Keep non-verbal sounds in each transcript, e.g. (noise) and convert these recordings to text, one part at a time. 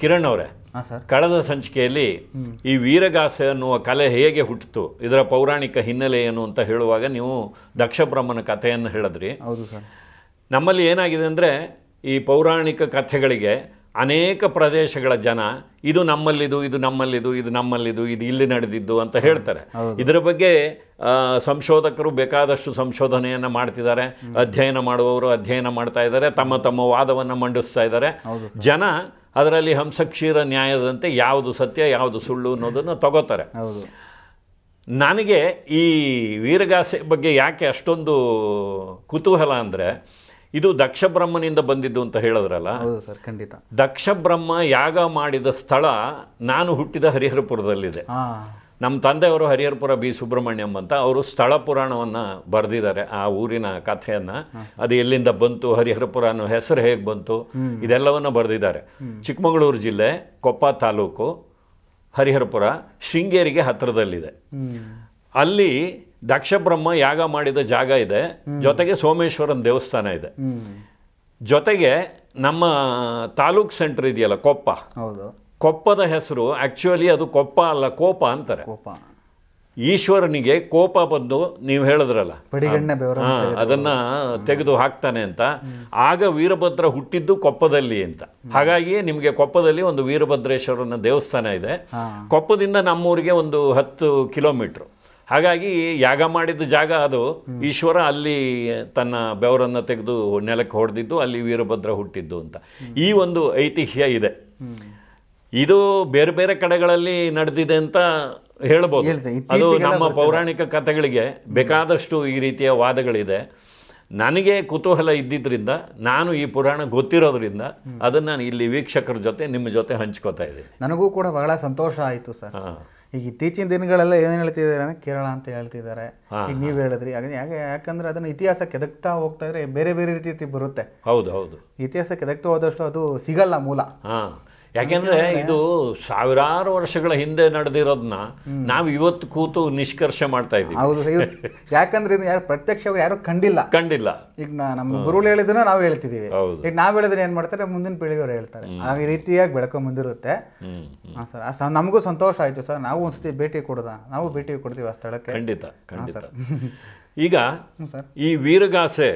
ಕಿರಣ್ ಅವರೇ ಕಳೆದ ಸಂಚಿಕೆಯಲ್ಲಿ ಈ ವೀರಗಾಸೆ ಅನ್ನುವ ಕಲೆ ಹೇಗೆ ಹುಟ್ಟಿತು ಇದರ ಪೌರಾಣಿಕ ಹಿನ್ನೆಲೆ ಏನು ಅಂತ ಹೇಳುವಾಗ ನೀವು ದಕ್ಷ ಬ್ರಹ್ಮನ ಕಥೆಯನ್ನು ಹೇಳಿದ್ರಿ. ನಮ್ಮಲ್ಲಿ ಏನಾಗಿದೆ ಅಂದರೆ ಈ ಪೌರಾಣಿಕ ಕಥೆಗಳಿಗೆ ಅನೇಕ ಪ್ರದೇಶಗಳ ಜನ ಇದು ನಮ್ಮಲ್ಲಿದು ಇದು ನಮ್ಮಲ್ಲಿದು ಇದು ನಮ್ಮಲ್ಲಿದು ಇದು ಇಲ್ಲಿ ನಡೆದಿದ್ದು ಅಂತ ಹೇಳ್ತಾರೆ. ಇದರ ಬಗ್ಗೆ ಸಂಶೋಧಕರು ಬೇಕಾದಷ್ಟು ಸಂಶೋಧನೆಯನ್ನು ಮಾಡ್ತಿದ್ದಾರೆ. ಅಧ್ಯಯನ ಮಾಡುವವರು ಅಧ್ಯಯನ ಮಾಡ್ತಾ ಇದ್ದಾರೆ. ತಮ್ಮ ತಮ್ಮ ವಾದವನ್ನು ಮಂಡಿಸ್ತಾ ಇದ್ದಾರೆ. ಜನ ಅದರಲ್ಲಿ ಹಂಸಕ್ಷೀರ ನ್ಯಾಯದಂತೆ ಯಾವುದು ಸತ್ಯ ಯಾವುದು ಸುಳ್ಳು ಅನ್ನೋದನ್ನು ತಗೋತಾರೆ. ಹೌದು. ನನಗೆ ಈ ವೀರಗಾಸೆ ಬಗ್ಗೆ ಯಾಕೆ ಅಷ್ಟೊಂದು ಕುತೂಹಲ ಅಂದರೆ ಇದು ದಕ್ಷ ಬ್ರಹ್ಮನಿಂದ ಬಂದಿದ್ದು ಅಂತ ಹೇಳಿದ್ರಲ್ಲ? ಹೌದು ಸರ್ ಖಂಡಿತ. ದಕ್ಷ ಬ್ರಹ್ಮ ಯಾಗ ಮಾಡಿದ ಸ್ಥಳ ನಾನು ಹುಟ್ಟಿದ ಹರಿಹರಪುರದಲ್ಲಿದೆ. ನಮ್ಮ ತಂದೆಯವರು ಹರಿಹರಪುರ ಬಿ. ಸುಬ್ರಹ್ಮಣ್ಯಂ ಅಂತ ಅವರು ಸ್ಥಳ ಪುರಾಣವನ್ನು ಬರೆದಿದ್ದಾರೆ. ಆ ಊರಿನ ಕಥೆಯನ್ನು. ಅದು ಎಲ್ಲಿಂದ ಬಂತು ಹರಿಹರಪುರ ಅನ್ನೋ ಹೆಸರು ಹೇಗೆ ಬಂತು ಇದೆಲ್ಲವನ್ನು ಬರೆದಿದ್ದಾರೆ. ಚಿಕ್ಕಮಗಳೂರು ಜಿಲ್ಲೆ ಕೊಪ್ಪ ತಾಲೂಕು ಹರಿಹರಪುರ ಶೃಂಗೇರಿಗೆ ಹತ್ತಿರದಲ್ಲಿದೆ. ಅಲ್ಲಿ ದಕ್ಷ ಬ್ರಹ್ಮ ಯಾಗ ಮಾಡಿದ ಜಾಗ ಇದೆ. ಜೊತೆಗೆ ಸೋಮೇಶ್ವರನ ದೇವಸ್ಥಾನ ಇದೆ. ಜೊತೆಗೆ ನಮ್ಮ ತಾಲೂಕ್ ಸೆಂಟರ್ ಇದೆಯಲ್ಲ ಕೊಪ್ಪ. ಹೌದು. ಕೊಪ್ಪದ ಹೆಸರು ಆ್ಯಕ್ಚುಲಿ ಅದು ಕೊಪ್ಪ ಅಲ್ಲ ಕೋಪ ಅಂತಾರೆ. ಕೋಪ. ಈಶ್ವರನಿಗೆ ಕೋಪ ಬಂದು ನೀವು ಹೇಳಿದ್ರಲ್ಲ. ಪಡಿಗಣ್ಣೆ ಬೆವರ ಹಾ, ಅದನ್ನ ತೆಗೆದು ಹಾಕ್ತಾನೆ ಅಂತ. ಆಗ ವೀರಭದ್ರ ಹುಟ್ಟಿದ್ದು ಕೊಪ್ಪದಲ್ಲಿ ಅಂತ. ಹಾಗಾಗಿ ನಿಮಗೆ ಕೊಪ್ಪದಲ್ಲಿ ಒಂದು ವೀರಭದ್ರೇಶ್ವರನ ದೇವಸ್ಥಾನ ಇದೆ. ಕೊಪ್ಪದಿಂದ ನಮ್ಮೂರಿಗೆ ಒಂದು ಹತ್ತು ಕಿಲೋಮೀಟ್ರ್. ಹಾಗಾಗಿ ಯಾಗ ಮಾಡಿದ ಜಾಗ ಅದು. ಈಶ್ವರ ಅಲ್ಲಿ ತನ್ನ ಬೆವರನ್ನು ತೆಗೆದು ನೆಲಕ್ಕೆ ಹೊಡೆದಿದ್ದು ಅಲ್ಲಿ ವೀರಭದ್ರ ಹುಟ್ಟಿದ್ದು ಅಂತ. ಈ ಒಂದು ಐತಿಹ್ಯ ಇದೆ. ಇದು ಬೇರೆ ಬೇರೆ ಕಡೆಗಳಲ್ಲಿ ನಡೆದಿದೆ ಅಂತ ಹೇಳ್ಬೋದು. ಅದು ನಮ್ಮ ಪೌರಾಣಿಕ ಕಥೆಗಳಿಗೆ ಬೇಕಾದಷ್ಟು ಈ ರೀತಿಯ ವಾದಗಳಿದೆ. ನನಗೆ ಕುತೂಹಲ ಇದ್ದಿದ್ದರಿಂದ ನಾನು ಈ ಪುರಾಣ ಗೊತ್ತಿರೋದ್ರಿಂದ ಅದನ್ನು ನಾನು ಇಲ್ಲಿ ವೀಕ್ಷಕರ ಜೊತೆ ನಿಮ್ಮ ಜೊತೆ ಹಂಚ್ಕೋತಾ ಇದ್ದೀನಿ. ನನಗೂ ಕೂಡ ಬಹಳ ಸಂತೋಷ ಆಯಿತು ಸರ್. ಈಗ ಇತ್ತೀಚಿನ ದಿನಗಳೆಲ್ಲ ಏನು ಹೇಳ್ತಿದ್ದಾರೆ ಕೇರಳ ಅಂತ ಹೇಳ್ತಿದ್ದಾರೆ. ಈಗ ನೀವು ಹೇಳಿದ್ರಿ. ಯಾಕೆ ಯಾಕಂದ್ರೆ ಅದನ್ನ ಇತಿಹಾಸ ಕೆದಕ್ತಾ ಹೋಗ್ತಾ ಇದ್ರೆ ಬೇರೆ ಬೇರೆ ರೀತಿ ಬರುತ್ತೆ. ಹೌದು ಹೌದು. ಇತಿಹಾಸ ಕೆದಕ್ತಾ ಹೋದಷ್ಟು ಅದು ಸಿಗಲ್ಲ ಮೂಲ. ಯಾಕೆಂದ್ರೆ ಇದು ಸಾವಿರಾರು ವರ್ಷಗಳ ಹಿಂದೆ ನಡೆದಿರೋದನ್ನ ನಾವು ಇವತ್ತು ಕೂತು ನಿಷ್ಕರ್ಷ ಮಾಡ್ತಾ ಇದ್ದೀವಿ. ಹೌದು ಯಾಕಂದ್ರೆ ಇದು ಯಾರು ಪ್ರತ್ಯಕ್ಷವಾಗಿ ಯಾರು ಕಂಡಿಲ್ಲ. ಕಂಡಿಲ್ಲ. ಈಗ ನಾ- ನಮ್ಮ ಗುರುಗಳು ಹೇಳಿದ್ರೆ ನಾವು ಹೇಳ್ತಿದೀವಿ. ಈಗ ನಾವು ಹೇಳಿದ್ರೆ ಏನ್ ಮಾಡ್ತಾರೆ? ಮುಂದಿನ ಪೀಳಿಗೆಯವರು ಹೇಳ್ತಾರೆ. ಆ ರೀತಿಯಾಗಿ ಬೆಳಕು ಮುಂದಿರುತ್ತೆ. ಸರ್. ನಮಗೂ ಸಂತೋಷ ಆಯ್ತು ಸರ್. ನಾವು ಒಂದ್ಸತಿ ಭೇಟಿ ಕೊಡೋದ? ನಾವು ಭೇಟಿ ಕೊಡ್ತೀವಿ ಆ ಸ್ಥಳಕ್ಕೆ. ಖಂಡಿತ. (laughs) ಈಗ ಈ ವೀರಗಾಸೆ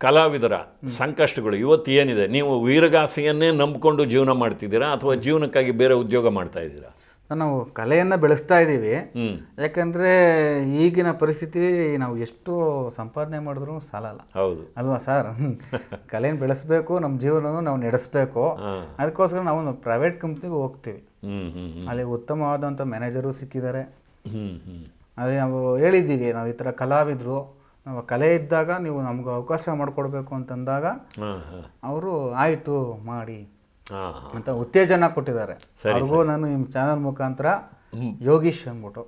ಕಲಾವಿದರ ಸಂಕಷ್ಟಗಳು ಇವತ್ತು ಏನಿದೆ? ನೀವು ವೀರಗಾಸೆಯನ್ನೇ ನಂಬಿಕೊಂಡು ಜೀವನ ಮಾಡ್ತಿದ್ದೀರಾ ಅಥವಾ ಜೀವನಕ್ಕಾಗಿ ಬೇರೆ ಉದ್ಯೋಗ ಮಾಡ್ತಾ ಇದ್ದೀರಾ? ನಾವು ಕಲೆಯನ್ನು ಬೆಳೆಸ್ತಾ ಇದ್ದೀವಿ. ಯಾಕಂದರೆ ಈಗಿನ ಪರಿಸ್ಥಿತಿ ನಾವು ಎಷ್ಟು ಸಂಪಾದನೆ ಮಾಡಿದ್ರು ಸಾಲಲ್ಲ. ಹೌದು. ಅಲ್ವಾ ಸರ್? (laughs) ಕಲೆಯನ್ನು ಬೆಳೆಸಬೇಕು ನಮ್ಮ ಜೀವನವನ್ನು ನಾವು ನಡೆಸಬೇಕು. ಅದಕ್ಕೋಸ್ಕರ ನಾವು ಒಂದು ಪ್ರೈವೇಟ್ ಕಂಪ್ನಿಗೆ ಹೋಗ್ತೀವಿ. ಅಲ್ಲಿ ಉತ್ತಮವಾದಂಥ ಮ್ಯಾನೇಜರು ಸಿಕ್ಕಿದ್ದಾರೆ. ಹ್ಮ್ ಹ್ಮ್. ಅದೇ ನಾವು ಹೇಳಿದ್ದೀವಿ ನಾವು ಈ ಥರ ಕಲಾವಿದರು. ನಾವು ಕಲೆ ಇದ್ದಾಗ ನೀವು ನಮ್ಗೆ ಅವಕಾಶ ಮಾಡಿಕೊಡ್ಬೇಕು ಅಂತಂದಾಗ ಅವರು ಆಯಿತು ಮಾಡಿ ಅಂತ ಉತ್ತೇಜನ ಕೊಟ್ಟಿದ್ದಾರೆ. ಅವ್ರಿಗೂ ನಾನು ನಿಮ್ಮ ಚಾನಲ್ ಮುಖಾಂತರ ಯೋಗೀಶ್ ಅಂದ್ಬಿಟ್ಟು.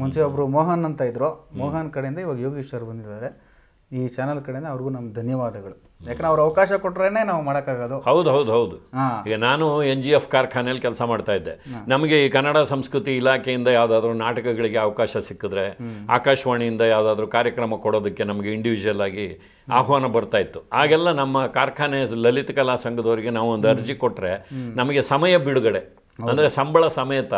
ಮುಂಚೆ ಒಬ್ಬರು ಮೋಹನ್ ಅಂತ ಇದ್ರು. ಮೋಹನ್ ಕಡೆಯಿಂದ ಇವಾಗ ಯೋಗೀಶ್ ಅವ್ರು ಬಂದಿದ್ದಾರೆ. ಈ ಚಾನಲ್ ಕಡೆಯಿಂದ ಅವ್ರಿಗೂ ನಮ್ಮ ಧನ್ಯವಾದಗಳು. ಯಾಕಂದ್ರೆ ಅವ್ರ ಅವಕಾಶ ಕೊಟ್ರೇನೆ ನಾವು ಮಾಡೋಕ್ಕಾಗೋದು. ಹೌದು ಹೌದು ಹೌದು. ಈಗ ನಾನು ಎನ್ ಜಿ ಎಫ್ ಕಾರ್ಖಾನೆಯಲ್ಲಿ ಕೆಲಸ ಮಾಡ್ತಾ ಇದ್ದೆ. ನಮಗೆ ಈ ಕನ್ನಡ ಸಂಸ್ಕೃತಿ ಇಲಾಖೆಯಿಂದ ಯಾವುದಾದ್ರೂ ನಾಟಕಗಳಿಗೆ ಅವಕಾಶ ಸಿಕ್ಕಿದ್ರೆ ಆಕಾಶವಾಣಿಯಿಂದ ಯಾವುದಾದ್ರೂ ಕಾರ್ಯಕ್ರಮ ಕೊಡೋದಕ್ಕೆ ನಮಗೆ ಇಂಡಿವಿಜುವಲ್ ಆಗಿ ಆಹ್ವಾನ ಬರ್ತಾ ಇತ್ತು. ಆಗೆಲ್ಲ ನಮ್ಮ ಕಾರ್ಖಾನೆ ಲಲಿತ ಕಲಾ ಸಂಘದವರಿಗೆ ನಾವು ಒಂದು ಅರ್ಜಿ ಕೊಟ್ಟರೆ ನಮಗೆ ಸಮಯ ಬಿಡುಗಡೆ. ಅಂದರೆ ಸಂಬಳ ಸಮೇತ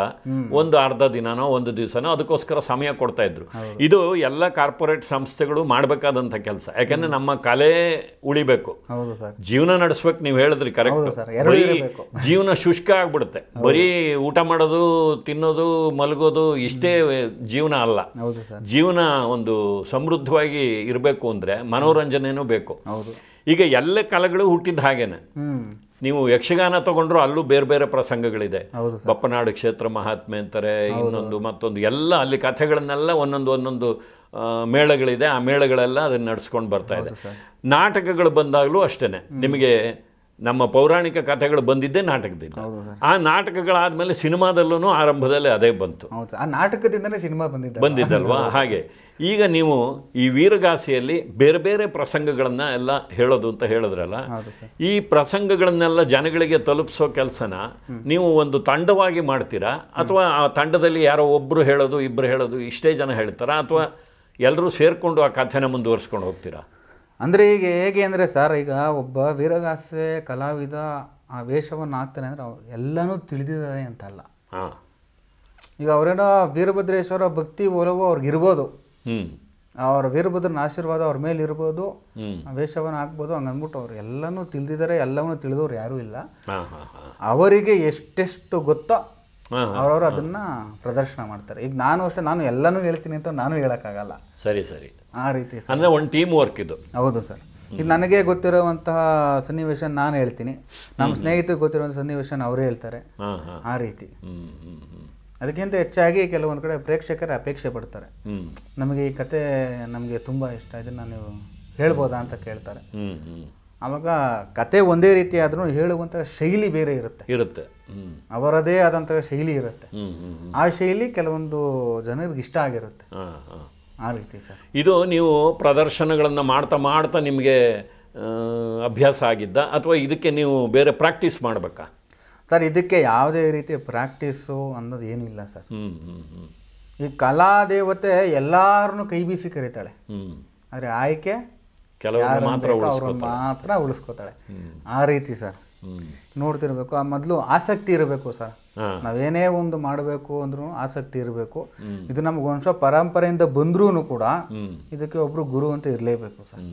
ಒಂದು ಅರ್ಧ ದಿನನೋ ಒಂದು ದಿವಸನೋ ಅದಕ್ಕೋಸ್ಕರ ಸಮಯ ಕೊಡ್ತಾ ಇದ್ರು. ಇದು ಎಲ್ಲ ಕಾರ್ಪೊರೇಟ್ ಸಂಸ್ಥೆಗಳು ಮಾಡಬೇಕಾದಂಥ ಕೆಲಸ. ಯಾಕಂದ್ರೆ ನಮ್ಮ ಕಲೆ ಉಳಿಬೇಕು. ಜೀವನ ನಡೆಸ್ಬೇಕು ನೀವು ಹೇಳಿದ್ರಿ ಕರೆಕ್ಟ್ ಜೀವನ ಶುಷ್ಕ ಆಗ್ಬಿಡುತ್ತೆ. ಬರೀ ಊಟ ಮಾಡೋದು ತಿನ್ನೋದು ಮಲಗೋದು ಇಷ್ಟೇ ಜೀವನ ಅಲ್ಲ. ಜೀವನ ಒಂದು ಸಮೃದ್ಧವಾಗಿ ಇರಬೇಕು ಅಂದ್ರೆ ಮನೋರಂಜನೆನೂ ಬೇಕು. ಈಗ ಎಲ್ಲ ಕಲೆಗಳು ಹುಟ್ಟಿದ ಹಾಗೇನೆ. ನೀವು ಯಕ್ಷಗಾನ ತಗೊಂಡ್ರು ಅಲ್ಲೂ ಬೇರೆ ಬೇರೆ ಪ್ರಸಂಗಗಳಿದೆ. ಬಪ್ಪನಾಡು ಕ್ಷೇತ್ರ ಮಹಾತ್ಮೆ ಅಂತಾರೆ ಇನ್ನೊಂದು ಮತ್ತೊಂದು ಎಲ್ಲ ಅಲ್ಲಿ ಕಥೆಗಳನ್ನೆಲ್ಲ ಒಂದೊಂದು ಒಂದೊಂದು ಮೇಳಗಳಿದೆ. ಆ ಮೇಳಗಳೆಲ್ಲ ಅದನ್ನ ನಡೆಸ್ಕೊಂಡು ಬರ್ತಾ ಇದೆ. ನಾಟಕಗಳು ಬಂದಾಗಲೂ ಅಷ್ಟೇನೆ. ನಿಮಗೆ ನಮ್ಮ ಪೌರಾಣಿಕ ಕಥೆಗಳು ಬಂದಿದ್ದೇ ನಾಟಕದಿಂದ ಆ ನಾಟಕಗಳಾದ್ಮೇಲೆ ಸಿನಿಮಾದಲ್ಲೂ ಆರಂಭದಲ್ಲಿ ಅದೇ ಬಂತು. ಆ ನಾಟಕದಿಂದಲೇ ಸಿನಿಮಾ ಬಂದಿದ್ದ ಬಂದಿದ್ದಲ್ವಾ? ಹಾಗೆ. ಈಗ ನೀವು ಈ ವೀರಗಾಸೆಯಲ್ಲಿ ಬೇರೆ ಬೇರೆ ಪ್ರಸಂಗಗಳನ್ನ ಎಲ್ಲ ಹೇಳೋದು ಅಂತ ಹೇಳಿದ್ರಲ್ಲ ಈ ಪ್ರಸಂಗಗಳನ್ನೆಲ್ಲ ಜನಗಳಿಗೆ ತಲುಪಿಸೋ ಕೆಲಸನ ನೀವು ಒಂದು ತಂಡವಾಗಿ ಮಾಡ್ತೀರಾ? ಅಥವಾ ಆ ತಂಡದಲ್ಲಿ ಯಾರೋ ಒಬ್ಬರು ಹೇಳೋದು ಇಬ್ಬರು ಹೇಳೋದು ಇಷ್ಟೇ ಜನ ಹೇಳ್ತಾರಾ? ಅಥವಾ ಎಲ್ಲರೂ ಸೇರಿಕೊಂಡು ಆ ಕಥೆನ ಮುಂದುವರಿಸ್ಕೊಂಡು ಹೋಗ್ತೀರಾ? ಅಂದರೆ ಈಗ ಹೇಗೆ ಅಂದರೆ ಸರ್ ಈಗ ಒಬ್ಬ ವೀರಗಾಸೆ ಕಲಾವಿದ ಆ ವೇಷವನ್ನು ಹಾಕ್ತಾನೆ ಅಂದರೆ ಅವ್ರು ಎಲ್ಲನೂ ತಿಳಿದಿದ್ದಾರೆ ಅಂತಲ್ಲ. ಹಾಂ. ಈಗ ಅವರೇನೋ ವೀರಭದ್ರೇಶ್ವರ ಭಕ್ತಿ ಒಲವು ಅವ್ರಿಗೆ ಇರ್ಬೋದು. ಹ್ಞೂ ಅವ್ರ ವೀರಭದ್ರನ ಆಶೀರ್ವಾದ ಅವ್ರ ಮೇಲೆ ಇರ್ಬೋದು ವೇಷವನ್ನು ಹಾಕ್ಬೋದು ಹಂಗೆ ಅಂದ್ಬಿಟ್ಟು ಅವ್ರು ಎಲ್ಲನೂ ತಿಳಿದಿದ್ದಾರೆ ಎಲ್ಲವನ್ನೂ ತಿಳಿದವ್ರು ಯಾರೂ ಇಲ್ಲ. ಅವರಿಗೆ ಎಷ್ಟೆಷ್ಟು ಗೊತ್ತೋ ಅವರವರು ಅದನ್ನ ಪ್ರದರ್ಶನ ಮಾಡ್ತಾರೆ. ಈಗ ನಾನು ಅಷ್ಟೇ ನಾನು ಎಲ್ಲನೂ ಹೇಳ್ತೀನಿ ಅಂತ ನಾನು ಹೇಳಕ್ಕಾಗಲ್ಲ. ಸರಿ ಸರಿ. ಆ ರೀತಿ ಅಂದ್ರೆ ಒಂದು ಟೀಮ್ ವರ್ಕ್ ಇದು. ಹೌದು ಸರ್. ಈಗ ನನಗೆ ಗೊತ್ತಿರುವಂತಹ ಸನ್ನಿವೇಶ ನಾನು ಹೇಳ್ತೀನಿ. ನಮ್ಮ ಸ್ನೇಹಿತರಿಗೆ ಗೊತ್ತಿರುವಂಥ ಸನ್ನಿವೇಶ ಅವರು ಹೇಳ್ತಾರೆ. ಆ ರೀತಿ. ಅದಕ್ಕಿಂತ ಹೆಚ್ಚಾಗಿ ಕೆಲವೊಂದು ಕಡೆ ಪ್ರೇಕ್ಷಕರ ಅಪೇಕ್ಷೆ ಪಡ್ತಾರೆ. ನಮಗೆ ಈ ಕತೆ ನಮಗೆ ತುಂಬಾ ಇಷ್ಟ. ಇದನ್ನು ನೀವು ಹೇಳ್ಬೋದಾ ಅಂತ ಕೇಳ್ತಾರೆ. ಆವಾಗ ಕತೆ ಒಂದೇ ರೀತಿ ಆದ್ರೂ ಹೇಳುವಂಥ ಶೈಲಿ ಬೇರೆ ಇರುತ್ತೆ. ಇರುತ್ತೆ. ಹ್ಞೂ ಅವರದೇ ಆದಂತಹ ಶೈಲಿ ಇರುತ್ತೆ. ಹ್ಞೂ ಹ್ಞೂ ಹ್ಞೂ ಆ ಶೈಲಿ ಕೆಲವೊಂದು ಜನರಿಗೆ ಇಷ್ಟ ಆಗಿರುತ್ತೆ. ಹಾಂ ಹಾಂ. ಆ ರೀತಿ ಸರ್. ಇದು ನೀವು ಪ್ರದರ್ಶನಗಳನ್ನು ಮಾಡ್ತಾ ಮಾಡ್ತಾ ನಿಮಗೆ ಅಭ್ಯಾಸ ಆಗಿದ್ದ? ಅಥವಾ ಇದಕ್ಕೆ ನೀವು ಬೇರೆ ಪ್ರಾಕ್ಟೀಸ್ ಮಾಡಬೇಕಾ? ಸರ್ ಇದಕ್ಕೆ ಯಾವುದೇ ರೀತಿಯ ಪ್ರಾಕ್ಟೀಸು ಅನ್ನೋದು ಏನೂ ಇಲ್ಲ ಸರ್. ಹ್ಞೂ ಹ್ಞೂ ಹ್ಞೂ ಈ ಕಲಾ ದೇವತೆ ಎಲ್ಲಾರನ್ನು ಕೈ ಬೀಸಿ ಕರೀತಾಳೆ. ಹ್ಞೂ ಆದರೆ ಆಯ್ಕೆ ಕೆಲವರು ಮಾತ್ರ ಉಳಿಸ್ಕೊತಾಳೆ ಮಾತ್ರ ಉಳಿಸ್ಕೋತಾಳೆ. ಆ ರೀತಿ ಸರ್. ನೋಡ್ತಿರ್ಬೇಕು. ಆ ಮೊದಲು ಆಸಕ್ತಿ ಇರಬೇಕು ಸರ್. ನಾವೇನೇ ಒಂದು ಮಾಡಬೇಕು ಅಂದ್ರೂ ಆಸಕ್ತಿ ಇರಬೇಕು. ಇದು ನಮ್ಗೆ ವಂಶ ಪರಂಪರೆಯಿಂದ ಬಂದ್ರೂ ಕೂಡ ಇದಕ್ಕೆ ಒಬ್ರು ಗುರು ಅಂತ ಇರಲೇಬೇಕು ಸರ್.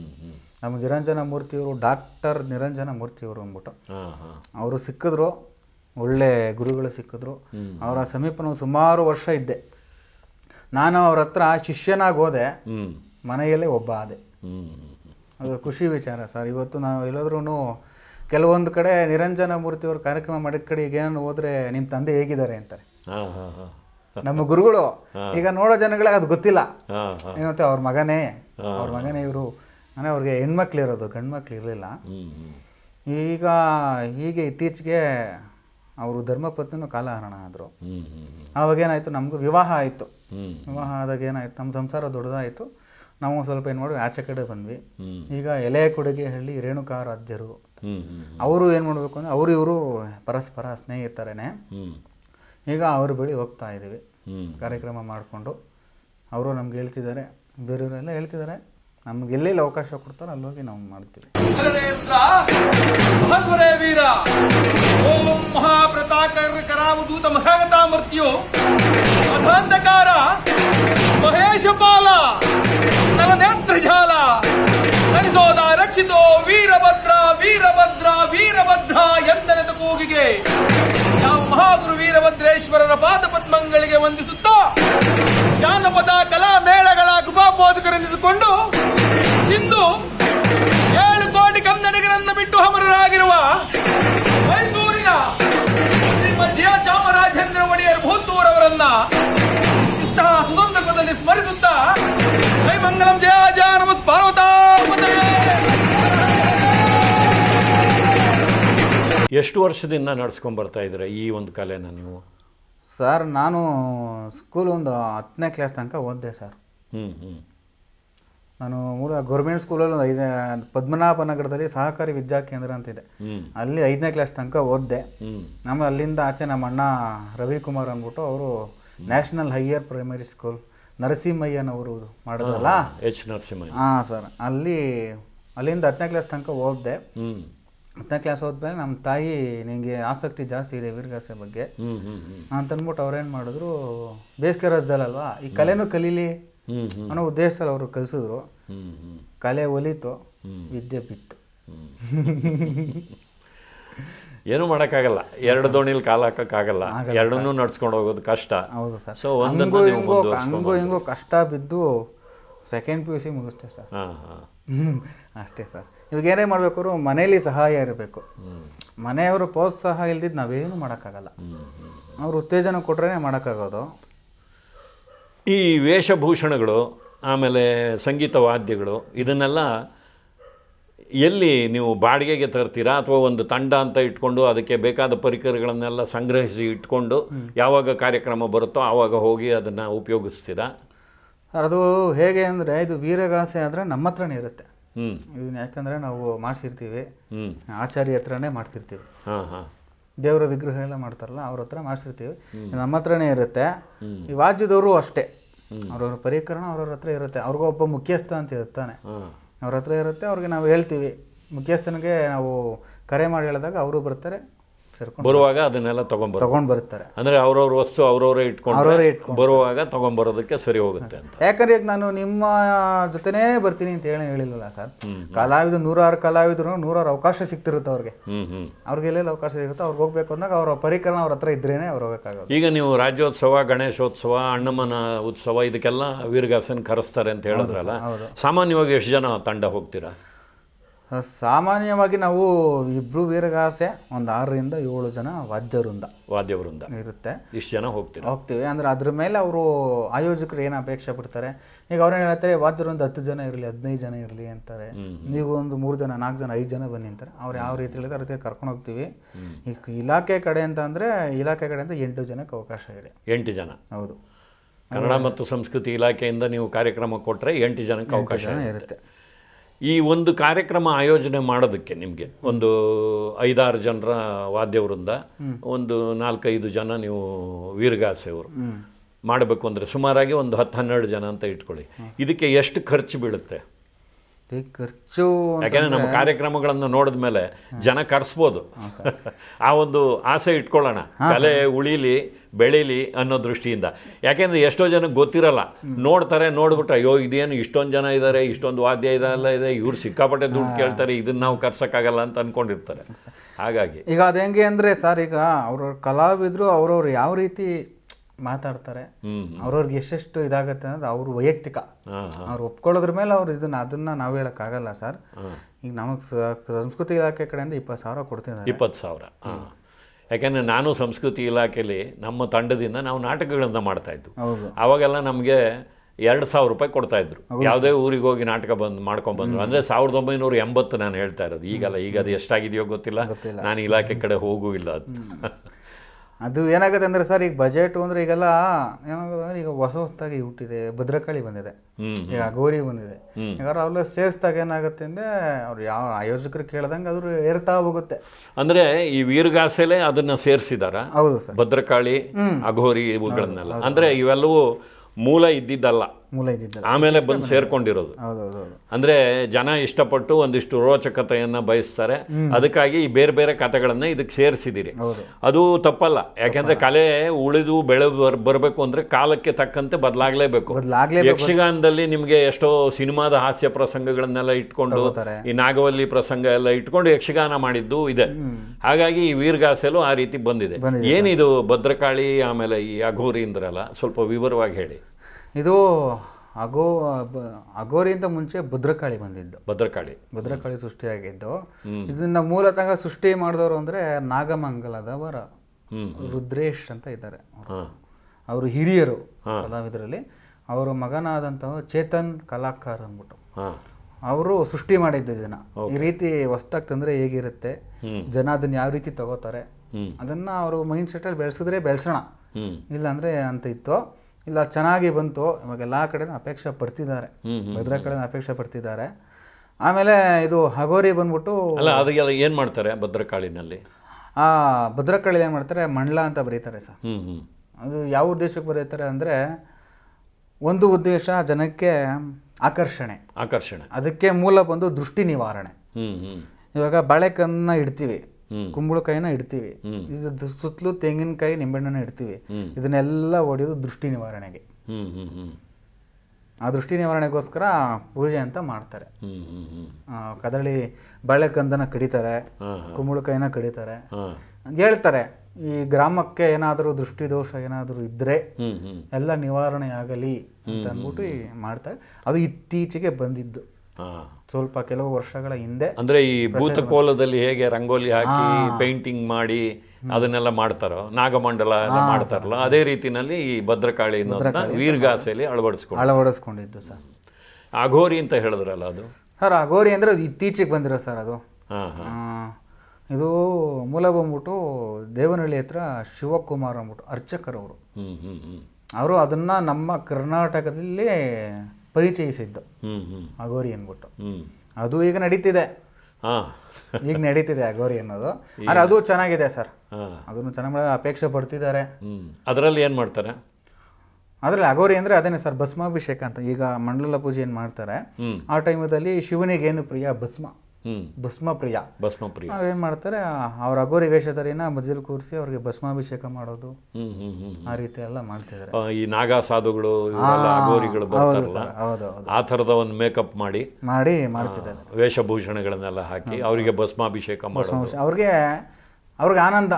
ನಮ್ಮ ನಿರಂಜನ ಮೂರ್ತಿಯವರು ಡಾಕ್ಟರ್ ನಿರಂಜನ ಮೂರ್ತಿಯವರು ಅಂದ್ಬಿಟ್ಟು ಅವರು ಸಿಕ್ಕಿದ್ರು. ಒಳ್ಳೆ ಗುರುಗಳು ಸಿಕ್ಕಿದ್ರು. ಅವರ ಸಮೀಪ ಸುಮಾರು ವರ್ಷ ಇದ್ದೆ. ನಾನು ಅವ್ರ ಹತ್ರ ಶಿಷ್ಯನಾಗಿ ಹೋದೆ. ಮನೆಯಲ್ಲೇ ಒಬ್ಬ ಆದೆ. ಅದು ಖುಷಿ ವಿಚಾರ ಸರ್. ಇವತ್ತು ನಾವು ಎಲ್ಲಾದ್ರೂ ಕೆಲವೊಂದು ಕಡೆ ನಿರಂಜನ ಮೂರ್ತಿಯವ್ರ ಕಾರ್ಯಕ್ರಮ ಮಾಡಿದ ಕಡೆ ಈಗ ಏನೋ ಹೋದ್ರೆ ನಿಮ್ಮ ತಂದೆ ಹೇಗಿದ್ದಾರೆ ಅಂತಾರೆ. ನಮ್ಮ ಗುರುಗಳು. ಈಗ ನೋಡೋ ಜನಗಳಿಗೆ ಅದು ಗೊತ್ತಿಲ್ಲ. ಏನಂತ ಅವ್ರ ಮಗನೇ. ಅವ್ರ ಮಗನೇ ಇವರು. ಅಂದರೆ ಅವ್ರಿಗೆ ಹೆಣ್ಮಕ್ಳು ಇರೋದು ಗಂಡ್ಮಕ್ಳು ಇರಲಿಲ್ಲ. ಈಗ ಹೀಗೆ ಇತ್ತೀಚೆಗೆ ಅವರು ಧರ್ಮಪತ್ನಿನೂ ಕಾಲಹರಣ ಆದರು. ಅವಾಗೇನಾಯಿತು ನಮಗೂ ವಿವಾಹ ಆಯಿತು. ವಿವಾಹ ಆದಾಗ ಏನಾಯ್ತು ನಮ್ಮ ಸಂಸಾರ ದೊಡ್ಡದಾಯಿತು. ನಾವು ಸ್ವಲ್ಪ ಏನು ಮಾಡಿ ಆಚೆ ಕಡೆ ಬಂದ್ವಿ. ಈಗ ಎಲೆ ಕೊಡುಗೆ ಹಳ್ಳಿ ರೇಣುಕಾರಾಧ್ಯರು ಅವರು ಏನು ಮಾಡಬೇಕು ಅಂದರೆ ಅವರು ಇವರು ಪರಸ್ಪರ ಸ್ನೇಹಿತರೇನೆ. ಈಗ ಅವ್ರ ಬಳಿ ಹೋಗ್ತಾ ಇದ್ದೀವಿ. ಕಾರ್ಯಕ್ರಮ ಮಾಡಿಕೊಂಡು. ಅವರು ನಮ್ಗೆ ಹೇಳ್ತಿದ್ದಾರೆ. ಬೇರೆಯವರೆಲ್ಲ ಹೇಳ್ತಿದ್ದಾರೆ. ನಮ್ಗೆ ಎಲ್ಲೆಲ್ಲಿ ಅವಕಾಶ ಕೊಡ್ತಾರೋ ಅಲ್ಲಿ ಹೋಗಿ ನಾವು ಮಾಡ್ತೀವಿ. ವೀರ. ಓಂ ಮಹಾಪ್ರತಾಕರ ಕರಾವಧೂತ ಮಹಾಗತಾ ಮೃತ್ಯು ಅಧಾಂತಕಾರ ಮಹೇಶಪಾಲ, ನವನೇತ್ರಜಾಲ, ಸರಿಸೋದ ರಕ್ಷಿತೋ ವೀರಭದ್ರ ವೀರಭದ್ರ ವೀರಭದ್ರ ಎಂದನೆದ ಕೂಗಿಗೆ. ಯಾವ ಮಹಾಗುರು ವೀರಭದ್ರೇಶ್ವರರ ಪಾದ ಪದ್ಮಗಳಿಗೆ ವಂದಿಸುತ್ತಾ, ಜಾನಪದ ಕಲಾ ಮೇಳಗಳ ಕೃಪಾಬೋಧಕರೆನಿಸಿಕೊಂಡು ಬಿಟ್ಟು ಅಮರರಾಗಿರುವ ಮೈಸೂರಿನ ಶ್ರೀಮದ್ ಜಯ ಚಾಮರಾಜೇಂದ್ರ ಒಡೆಯರ್ ಭೂತೂರವರನ್ನ ಇಂತಹ ಸುಸಂದರ್ಭದಲ್ಲಿ ಸ್ಮರಿಸುತ್ತಾ ಮಂಗಲಂ ಜಯ ಜಯ ನಮಸ್ ಪಾರ್ವತಾ ಎಷ್ಟು ವರ್ಷದಿಂದ ನಡ್ಸ್ಕೊಂಡ್ ಬರ್ತಾ ಇದ್ರೆ ಈ ಒಂದು ಕಲೆನ ನೀವು? ಸರ್ ನಾನು ಸ್ಕೂಲ್ ಒಂದು ಹತ್ತನೇ ಕ್ಲಾಸ್ ತನಕ ಓದಿದೆ ಸರ್. ಹ್ಞೂ ಹ್ಞೂ ನಾನು ಮೂಲ ಗೌರ್ಮೆಂಟ್ ಸ್ಕೂಲಲ್ಲಿ ಒಂದು ಐದನೇ ಪದ್ಮನಾಭ ನಗರದಲ್ಲಿ ಸಹಕಾರಿ ವಿದ್ಯಾ ಕೇಂದ್ರ ಅಂತಿದೆ ಇದೆ. ಅಲ್ಲಿ ಐದನೇ ಕ್ಲಾಸ್ ತನಕ ಓದಿದೆ. ನಮ್ಮ ಅಲ್ಲಿಂದ ಆಚೆ ನಮ್ಮ ಅಣ್ಣ ರವಿಕುಮಾರ್ ಅಂದ್ಬಿಟ್ಟು ಅವರು ನ್ಯಾಷನಲ್ ಹೈಯರ್ ಪ್ರೈಮರಿ ಸ್ಕೂಲ್ ನರಸಿಂಹಯ್ಯನವರು ಮಾಡಿದ್ರಲ್ಲ? ಎಚ್ ನರಸಿಂಹಯ್ಯ. ಹಾಂ ಸರ್ ಅಲ್ಲಿ ಅಲ್ಲಿಂದ ಹತ್ತನೇ ಕ್ಲಾಸ್ ತನಕ ಓದಿದೆ. ಹತ್ತನೇ ಕ್ಲಾಸ್ ಹೋದ್ಮೇಲೆ ನಮ್ಮ ತಾಯಿ ನಿಮಗೆ ಆಸಕ್ತಿ ಜಾಸ್ತಿ ಇದೆ ವೀರಗಾಸೆ ಬಗ್ಗೆ. ಅಂತಂದ್ಬಿಟ್ಟು ಅವ್ರೇನು ಮಾಡಿದ್ರು ಬೇಸಿಗೆ ರಜದಲ್ಲಲ್ವಾ ಈ ಕಲೆನೂ ಕಲೀಲಿ. ಅನ್ನೋ ಉದ್ದೇಶದಲ್ಲಿ ಅವರು ಕಲಿಸಿದ್ರು. ಕಲೆ ಒಲಿತು ವಿದ್ಯೆ ಬಿತ್ತು. ಏನು ಮಾಡೋಕ್ಕಾಗಲ್ಲ. ಎರಡು ದೋಣಿಲಿ ಕಾಲ ಹಾಕೋಕ್ಕಾಗಲ್ಲ. ಎರಡನ್ನೂ ನಡ್ಸ್ಕೊಂಡು ಹೋಗೋದು ಕಷ್ಟ. ಹೌದು ಸರ್. ಸೊ ಒಂದೊಂದು ಹಂಗೋ ಹಿಂಗೋ ಕಷ್ಟ ಬಿದ್ದು ಸೆಕೆಂಡ್ ಪಿ ಯು ಸಿ ಮುಗಿಸ್ತೆ ಸರ್. ಅಷ್ಟೇ ಸರ್. ಇವಾಗ ಏನೇ ಮಾಡಬೇಕು ಮನೇಲಿ ಸಹಾಯ ಇರಬೇಕು. ಮನೆಯವರು ಪ್ರೋತ್ಸಾಹ ಇಲ್ದಿದ್ದು ನಾವೇನು ಮಾಡೋಕ್ಕಾಗಲ್ಲ. ಅವ್ರು ಉತ್ತೇಜನ ಕೊಟ್ರೇ ಮಾಡೋಕ್ಕಾಗೋದು. ಈ ವೇಷಭೂಷಣಗಳು ಆಮೇಲೆ ಸಂಗೀತ ವಾದ್ಯಗಳು ಇದನ್ನೆಲ್ಲ ಎಲ್ಲಿ ನೀವು ಬಾಡಿಗೆಗೆ ತರ್ತೀರಾ? ಅಥವಾ ಒಂದು ತಂಡ ಅಂತ ಇಟ್ಕೊಂಡು ಅದಕ್ಕೆ ಬೇಕಾದ ಪರಿಕರಗಳನ್ನೆಲ್ಲ ಸಂಗ್ರಹಿಸಿ ಇಟ್ಕೊಂಡು ಯಾವಾಗ ಕಾರ್ಯಕ್ರಮ ಬರುತ್ತೋ ಆವಾಗ ಹೋಗಿ ಅದನ್ನು ಉಪಯೋಗಿಸ್ತೀರಾ? ಅದು ಹೇಗೆ ಅಂದರೆ ಇದು ವೀರಗಾಸೆ ಆದರೆ ನಮ್ಮ ಹತ್ರನೇ ಇರುತ್ತೆ. ಹ್ಞೂ ಇದನ್ನ ಯಾಕಂದರೆ ನಾವು ಮಾಡಿಸಿರ್ತೀವಿ. ಹ್ಞೂ ಆಚಾರ್ಯ ಹತ್ರನೇ ಮಾಡ್ತಿರ್ತೀವಿ. ಹಾಂ ಹಾಂ. ದೇವರ ವಿಗ್ರಹ ಎಲ್ಲ ಮಾಡ್ತಾರಲ್ಲ ಅವ್ರ ಹತ್ರ ಮಾಡಿಸಿರ್ತೀವಿ. ನಮ್ಮ ಹತ್ರನೇ ಇರುತ್ತೆ. ಈ ವಾದ್ಯದವರು ಅಷ್ಟೇ. ಅವ್ರವ್ರ ಪರಿಕರಣ ಅವ್ರವ್ರ ಹತ್ರ ಇರುತ್ತೆ. ಅವ್ರಿಗೂ ಒಬ್ಬ ಮುಖ್ಯಸ್ಥ ಅಂತ ಇರುತ್ತಾನೆ. ಅವ್ರ ಹತ್ರ ಇರುತ್ತೆ ಅವ್ರಿಗೆ ನಾವು ಹೇಳ್ತೀವಿ. ಮುಖ್ಯಸ್ಥನಿಗೆ ನಾವು ಕರೆ ಮಾಡಿ ಹೇಳಿದಾಗ ಅವರು ಬರ್ತಾರೆ ಬರುವಾಗ ಅದನ್ನೆಲ್ಲ ತಗೊಂಬರ್ ತಗೊಂಡ್ ಬರ್ತಾರೆ ಅಂದ್ರೆ ಅವ್ರವ್ರ ವಸ್ತು ಅವ್ರವ್ರೇ ಇಟ್ಕೊಂಡು ಬರುವಾಗ ತಗೊಂಬರೋದಕ್ಕೆ ಸರಿ ಹೋಗುತ್ತೆ ಅಂತ. ಯಾಕಂದ್ರೆ ಈಗ ನಾನು ನಿಮ್ಮ ಜೊತೆನೇ ಬರ್ತೀನಿ ಅಂತ ಹೇಳಿ ಹೇಳಿಲ್ಲ ಸರ್. ಕಲಾವಿದ್ರು ನೂರಾರು ಕಲಾವಿದ್ರು ನೂರಾರು ಅವಕಾಶ ಸಿಗ್ತಿರುತ್ತೆ ಅವ್ರಿಗೆ. ಅವ್ರಿಗೆ ಎಲ್ಲೆಲ್ಲಿ ಅವಕಾಶ ಸಿಗುತ್ತೆ ಅವ್ರಿಗೆ ಹೋಗ್ಬೇಕು ಅಂದಾಗ ಅವ್ರ ಪರಿಕರಣ ಅವ್ರ ಹತ್ರ ಇದ್ರೇನೆ ಅವ್ರು ಹೋಗಬೇಕಾಗುತ್ತೆ ಈಗ ನೀವು ರಾಜ್ಯೋತ್ಸವ ಗಣೇಶೋತ್ಸವ ಅಣ್ಣಮ್ಮನ ಉತ್ಸವ ಇದಕ್ಕೆಲ್ಲ ವೀರಗಾಸನ್ ಕರೆಸ್ತಾರೆ ಅಂತ ಹೇಳಿದ್ರಲ್ಲ. ಸಾಮಾನ್ಯವಾಗಿ ಎಷ್ಟು ಜನ ತಂಡ ಹೋಗ್ತೀರಾ? ಸಾಮಾನ್ಯವಾಗಿ ನಾವು ಇಬ್ರು ವೀರಗಾಸೆ ಒಂದು ಆರರಿಂದ ಏಳು ಜನ ವಾದ್ಯವೃಂದ ವಾದ್ಯವೃಂದ. ಇರುತ್ತೆ. ಇಷ್ಟು ಜನ ಹೋಗ್ತೀವಿ ಹೋಗ್ತೀವಿ. ಅಂದ್ರೆ ಅದ್ರ ಮೇಲೆ ಅವರು ಆಯೋಜಕರು ಏನು ಅಪೇಕ್ಷೆ ಪಡ್ತಾರೆ? ಈಗ ಅವ್ರೇನು ಹೇಳ್ತಾರೆ ವಾದ್ಯವೃಂದ ಹತ್ತು ಜನ ಇರಲಿ ಹದಿನೈದು ಜನ ಇರಲಿ ಅಂತಾರೆ. ನೀವು ಒಂದು ಮೂರು ಜನ ನಾಲ್ಕು ಜನ ಐದು ಜನ ಬನ್ನಿ ಅಂತಾರೆ. ಅವ್ರು ಯಾವ ರೀತಿ ಹೇಳಿದ್ರೆ ಅದಕ್ಕೆ ಕರ್ಕೊಂಡು ಹೋಗ್ತೀವಿ. ಈಗ ಇಲಾಖೆ ಕಡೆ ಅಂತ ಅಂದರೆ ಇಲಾಖೆ ಕಡೆಯಿಂದ ಎಂಟು ಜನಕ್ಕೆ ಅವಕಾಶ ಇದೆ. ಎಂಟು ಜನ? ಹೌದು. ಕನ್ನಡ ಮತ್ತು ಸಂಸ್ಕೃತಿ ಇಲಾಖೆಯಿಂದ ನೀವು ಕಾರ್ಯಕ್ರಮ ಕೊಟ್ಟರೆ ಎಂಟು ಜನಕ್ಕೆ ಅವಕಾಶ ಇರುತ್ತೆ. ಈ ಒಂದು ಕಾರ್ಯಕ್ರಮ ಆಯೋಜನೆ ಮಾಡೋದಕ್ಕೆ ನಿಮಗೆ ಒಂದು ಐದಾರು ಜನರ ವಾದ್ಯವೃಂದ ಒಂದು ನಾಲ್ಕೈದು ಜನ ನೀವು ವೀರಗಾಸೆಯವರು ಮಾಡಬೇಕು ಅಂದರೆ ಸುಮಾರಾಗಿ ಒಂದು ಹತ್ತು ಹನ್ನೆರಡು ಜನ ಅಂತ ಇಟ್ಕೊಳ್ಳಿ. ಇದಕ್ಕೆ ಎಷ್ಟು ಖರ್ಚು ಬೀಳುತ್ತೆ? ಖರ್ಚು ಯಾಕೆಂದ್ರೆ ನಮ್ಮ ಕಾರ್ಯಕ್ರಮಗಳನ್ನು ನೋಡಿದ ಮೇಲೆ ಜನ ಕರೆಸ್ಬೋದು. (laughs) ಆ ಒಂದು ಆಸೆ ಇಟ್ಕೊಳ್ಳೋಣ. ಕಲೆ ಉಳಿಲಿ ಬೆಳೀಲಿ ಅನ್ನೋ ದೃಷ್ಟಿಯಿಂದ. ಯಾಕೆಂದ್ರೆ ಎಷ್ಟೋ ಜನಕ್ಕೆ ಗೊತ್ತಿರಲ್ಲ. ನೋಡ್ತಾರೆ ನೋಡ್ಬಿಟ್ರೆ ಅಯ್ಯೋ ಇದೇನು ಇಷ್ಟೊಂದು ಜನ ಇದ್ದಾರೆ ಇಷ್ಟೊಂದು ವಾದ್ಯ ಇದೆಲ್ಲ ಇದೆ ಇವ್ರು ಸಿಕ್ಕಾಪಟ್ಟೆ ದುಡ್ಡು ಕೇಳ್ತಾರೆ ಇದನ್ನ ನಾವು ಕರ್ಸೋಕ್ಕಾಗಲ್ಲ ಅಂತ ಅನ್ಕೊಂಡಿರ್ತಾರೆ. ಹಾಗಾಗಿ ಈಗ ಅದು ಹೆಂಗೆ ಅಂದರೆ ಸರ್ ಈಗ ಅವ್ರವ್ರ ಕಲಾವಿದರು ಅವ್ರವ್ರು ಯಾವ ರೀತಿ ಮಾತಾಡ್ತಾರೆ. ಹ್ಮ್ ಅವ್ರವ್ರಿಗೆ ಎಷ್ಟೆಷ್ಟು ಇದಾಗತ್ತೆ ಅನ್ನೋದು ಅವ್ರ ವೈಯಕ್ತಿಕ. ಅವ್ರು ಒಪ್ಕೊಳ್ಳೋದ್ರ ಮೇಲೆ ಅವ್ರು ಇದನ್ನ ಅದನ್ನ ನಾವು ಹೇಳೋಕ್ಕಾಗಲ್ಲ ಸರ್. ಈಗ ನಮಗೆ ಸಂಸ್ಕೃತಿ ಇಲಾಖೆ ಕಡೆಯಿಂದ ಇಪ್ಪತ್ತು ಸಾವಿರ ಕೊಡ್ತೀನಿ ಇಪ್ಪತ್ತು ಸಾವಿರ ಯಾಕೆಂದ್ರೆ ನಾನು ಸಂಸ್ಕೃತಿ ಇಲಾಖೆಯಲ್ಲಿ ನಮ್ಮ ತಂಡದಿಂದ ನಾವು ನಾಟಕಗಳನ್ನು ಮಾಡ್ತಾ ಇದ್ವು. ಅವಾಗೆಲ್ಲ ನಮಗೆ ಎರಡು ಸಾವಿರ ರೂಪಾಯಿ ಕೊಡ್ತಾ ಇದ್ರು. ಯಾವುದೇ ಊರಿಗೆ ಹೋಗಿ ನಾಟಕ ಬಂದು ಮಾಡ್ಕೊಂಡು ಬಂದ್ರು. ಅಂದರೆ ಸಾವಿರದ ಒಂಬೈನೂರ ಎಂಬತ್ತು ನಾನು ಹೇಳ್ತಾ ಇರೋದು. ಈಗಲ್ಲ ಈಗ ಅದು ಎಷ್ಟಾಗಿದೆಯೋ ಗೊತ್ತಿಲ್ಲ. ನಾನು ಇಲಾಖೆ ಕಡೆ ಹೋಗೂ ಇಲ್ಲ ಅದು ಅದು ಏನಾಗುತ್ತೆ ಅಂದರೆ ಸರ್ ಈಗ ಬಜೆಟ್ ಅಂದರೆ ಈಗೆಲ್ಲ ಏನಾಗುತ್ತೆ ಅಂದರೆ ಈಗ ಹೊಸ ಹೊಸದಾಗಿ ಹುಟ್ಟಿದೆ ಭದ್ರಕಾಳಿ ಬಂದಿದೆ. ಈಗ ಅಗೋರಿ ಬಂದಿದೆ. ಈಗ ಅವೆಲ್ಲ ಸೇರಿಸ್ದಾಗ ಏನಾಗುತ್ತೆ ಅಂದರೆ ಅವ್ರು ಯಾವ ಆಯೋಜಕರು ಕೇಳ್ದಂಗೆ ಅದ್ರ ಏರ್ತಾ ಹೋಗುತ್ತೆ. ಅಂದರೆ ಈ ವೀರಗಾಸೆಲೆ ಅದನ್ನು ಸೇರಿಸಿದಾರ? ಹೌದು ಸರ್. ಭದ್ರಕಾಳಿ ಅಘೋರಿ ಇವುಗಳನ್ನೆಲ್ಲ. ಅಂದರೆ ಇವೆಲ್ಲವೂ ಮೂಲ ಇದ್ದಿದ್ದಲ್ಲ. ಮೂಲ ಇದ್ದಿದ್ದಲ್ಲ. ಆಮೇಲೆ ಬಂದು ಸೇರ್ಕೊಂಡಿರೋದು. ಅಂದ್ರೆ ಜನ ಇಷ್ಟಪಟ್ಟು ಒಂದಿಷ್ಟು ರೋಚಕತೆಯನ್ನ ಬಯಸ್ತಾರೆ. ಅದಕ್ಕಾಗಿ ಈ ಬೇರೆ ಬೇರೆ ಕಥೆಗಳನ್ನ ಇದಕ್ಕೆ ಸೇರಿಸಿದಿರಿ ಅದು ತಪ್ಪಲ್ಲ. ಯಾಕೆಂದ್ರೆ ಕಲೆ ಉಳಿದು ಬೆಳೆ ಬರ್ ಬರಬೇಕು ಅಂದ್ರೆ ಕಾಲಕ್ಕೆ ತಕ್ಕಂತೆ ಬದಲಾಗಲೇಬೇಕು. ಬದಲಾಗ್ಲೇ ಯಕ್ಷಗಾನದಲ್ಲಿ ನಿಮಗೆ ಎಷ್ಟೋ ಸಿನಿಮಾದ ಹಾಸ್ಯ ಪ್ರಸಂಗಗಳನ್ನೆಲ್ಲ ಇಟ್ಕೊಂಡು ಈ ನಾಗವಲ್ಲಿ ಪ್ರಸಂಗ ಎಲ್ಲ ಇಟ್ಕೊಂಡು ಯಕ್ಷಗಾನ ಮಾಡಿದ್ದು ಇದೆ. ಹಾಗಾಗಿ ಈ ವೀರ್ಗಾಸೆಲು ಆ ರೀತಿ ಬಂದಿದೆ. ಏನಿದು ಭದ್ರಕಾಳಿ ಆಮೇಲೆ ಈ ಅಘೋರಿ ಅಂದ್ರಲ್ಲ ಸ್ವಲ್ಪ ವಿವರವಾಗಿ ಹೇಳಿ. ಇದು ಅಗೋ ಅಗೋರಿಂತ ಅಗೋರಿಯಿಂದ ಮುಂಚೆ ಭದ್ರಕಾಳಿ ಬಂದಿದ್ದು. ಭದ್ರಕಾಳಿ. ಭದ್ರಕಾಳಿ ಸೃಷ್ಟಿಯಾಗಿದ್ದು. ಇದನ್ನ ಮೂಲತಃ ಸೃಷ್ಟಿ ಮಾಡಿದವರು ಅಂದ್ರೆ ನಾಗಮಂಗಲದವರ ರುದ್ರೇಶ್ ಅಂತ ಇದ್ದಾರೆ ಅವರು. ಹಿರಿಯರು ಕಲಾವಿದರಲ್ಲಿ. ಅವರ ಮಗನಾದಂತಹ ಚೇತನ್ ಕಲಾಕಾರ ಅಂದ್ಬಿಟ್ಟು. ಅವರು ಸೃಷ್ಟಿ ಮಾಡಿದ್ದು ಇದನ್ನ. ಈ ರೀತಿ ಹೊಸ್ದಾಗಿ ತಂದ್ರೆ ಹೇಗಿರುತ್ತೆ? ಜನ ಅದನ್ನ ಯಾವ ರೀತಿ ತಗೋತಾರೆ? ಅದನ್ನ ಅವರು ಮೈಂಡ್ ಸೆಟ್ ಅಲ್ಲಿ ಬೆಳೆಸಿದ್ರೆ ಬೆಳೆಸೋಣ. ಇಲ್ಲ ಅಂದ್ರೆ ಅಂತ ಇತ್ತು. ಇಲ್ಲ ಚೆನ್ನಾಗಿ ಬಂತು. ಇವಾಗ ಎಲ್ಲ ಕಡೆ ಅಪೇಕ್ಷೆ ಪಡ್ತಿದ್ದಾರೆ. ಭದ್ರಾ ಕಡೆ ಅಪೇಕ್ಷೆ ಪಡ್ತಿದ್ದಾರೆ. ಆಮೇಲೆ ಇದು ಹಗೋರಿ ಬಂದ್ಬಿಟ್ಟು ಅಲ್ಲ ಅದಕ್ಕೆಲ್ಲ ಏನು ಮಾಡ್ತಾರೆ ಭದ್ರಕಾಳಿನಲ್ಲಿ ಆ ಭದ್ರಕಾಳಿ ಏನು ಮಾಡ್ತಾರೆ? ಮಂಡ್ಲ ಅಂತ ಬರೀತಾರೆ ಸರ್. ಅದು ಯಾವ ಉದ್ದೇಶಕ್ಕೆ ಬರೀತಾರೆ ಅಂದರೆ ಒಂದು ಉದ್ದೇಶ ಜನಕ್ಕೆ ಆಕರ್ಷಣೆ. ಆಕರ್ಷಣೆ. ಅದಕ್ಕೆ ಮೂಲ ಬಂದು ದೃಷ್ಟಿ ನಿವಾರಣೆ. ಇವಾಗ ಬಾಳೆಕನ್ನ ಇಡ್ತೀವಿ. ಕುಂಬಳಕಾಯಿನ ಇಡ್ತೀವಿ. ಇದು ಸುತ್ತಲೂ ತೆಂಗಿನಕಾಯಿ ನಿಂಬೆಹಣ್ಣನ ಇಡ್ತೀವಿ. ಇದನ್ನೆಲ್ಲ ಹೊಡೆಯೋದು ದೃಷ್ಟಿ ನಿವಾರಣೆಗೆ. ಆ ದೃಷ್ಟಿ ನಿವಾರಣೆಗೋಸ್ಕರ ಪೂಜೆ ಅಂತ ಮಾಡ್ತಾರೆ. ಕದಳಿ ಬಾಳೆಕಂದನ ಕಡಿತಾರೆ ಕುಂಬಳಕಾಯಿನ ಕಡಿತಾರೆ. ಹೇಳ್ತಾರೆ ಈ ಗ್ರಾಮಕ್ಕೆ ಏನಾದರೂ ದೃಷ್ಟಿದೋಷ ಏನಾದರೂ ಇದ್ರೆ ಎಲ್ಲ ನಿವಾರಣೆ ಆಗಲಿ ಅಂತ ಅಂದ್ಬಿಟ್ಟು ಮಾಡ್ತಾರೆ. ಅದು ಇತ್ತೀಚೆಗೆ ಬಂದಿದ್ದು. ಸ್ವಲ್ಪ ಕೆಲವು ವರ್ಷಗಳ ಹಿಂದೆ ಅಂದ್ರೆ ಈ ಭೂತಕೋಲದಲ್ಲಿ ಹೇಗೆ ರಂಗೋಲಿ ಹಾಕಿ ಪೇಂಟಿಂಗ್ ಮಾಡಿ ಅದನ್ನೆಲ್ಲ ಮಾಡ್ತಾರೋ ನಾಗಮಂಡಲ ಎಲ್ಲ ಮಾಡ್ತಾರಲ್ಲ ಅದೇ ರೀತಿನಲ್ಲಿ ಈ ಭದ್ರಕಾಳಿ ವೀರ್ಗಾಸೆಯಲ್ಲಿ ಅಳವಡಿಸ್ಕೊಂಡು ಅಳವಡಿಸ್ಕೊಂಡಿದ್ದು ಸರ್. ಅಘೋರಿ ಅಂತ ಹೇಳಿದ್ರಲ್ಲ ಅದು? ಸರ್ ಅಘೋರಿ ಅಂದ್ರೆ ಅದು ಇತ್ತೀಚೆಗೆ ಬಂದಿರೋ ಸರ್ ಅದು. ಇದು ಮೂಲ ಬಂದ್ಬಿಟ್ಟು ದೇವನಹಳ್ಳಿ ಹತ್ರ ಶಿವಕುಮಾರ್ ಅಂದ್ಬಿಟ್ಟು ಅರ್ಚಕರವರು. ಅವರು ಅದನ್ನ ನಮ್ಮ ಕರ್ನಾಟಕದಲ್ಲಿ ಪರಿಚಯಿಸಿದ್ದು. ಅಗೋರಿ ಅಂದ್ಬಿಟ್ಟು. ಅದು ಈಗ ನಡೀತಿದೆ. ಈಗ ನಡೀತಿದೆ ಅಗೋರಿ ಅನ್ನೋದು. ಆದ್ರೆ ಅದು ಚೆನ್ನಾಗಿದೆ ಸರ್. ಅದನ್ನು ಚೆನ್ನಾಗಿ ಅಪೇಕ್ಷೆ ಪಡ್ತಿದ್ದಾರೆ. ಅದರಲ್ಲಿ ಏನು ಮಾಡ್ತಾರೆ? ಅದರಲ್ಲಿ ಅಗೋರಿ ಅಂದರೆ ಅದೇನೆ ಸರ್ ಭಸ್ಮಾಭಿಷೇಕ ಅಂತ. ಈಗ ಮಂಡಲ ಪೂಜೆ ಏನು ಮಾಡ್ತಾರೆ? ಆ ಟೈಮದಲ್ಲಿ ಶಿವನಿಗೆ ಏನು ಪ್ರಿಯ? ಭಸ್ಮ. ಹ್ಮ್. ಭಸ್ಮ ಪ್ರಿಯ ಭಸ್ಮಪ್ರಿಯ. ಏನ್ ಮಾಡ್ತಾರೆ ಅವ್ರ ಅಗೋರಿ ವೇಷಧಾರಿನ ಮಧ್ಯದಲ್ಲಿ ಕೂರಿಸಿ ಅವ್ರಿಗೆ ಭಸ್ಮಾಭಿಷೇಕ ಮಾಡೋದು. ಆ ರೀತಿ ಎಲ್ಲ ಮಾಡ್ತಿದ್ದಾರೆ ಈ ನಾಗಾ ಸಾಧುಗಳು ಅಗೋರಿಗಳು ಆ ತರದ ಒಂದು ಮೇಕಪ್ ಮಾಡಿ ಮಾಡಿ ಮಾಡ್ತಿದ್ದಾರೆ. ವೇಷಭೂಷಣಗಳನ್ನೆಲ್ಲ ಹಾಕಿ ಅವರಿಗೆ ಭಸ್ಮಾಭಿಷೇಕ ಮಾಡೋದು. ಅವ್ರಿಗೆ ಅವ್ರಿಗೆ ಆನಂದ.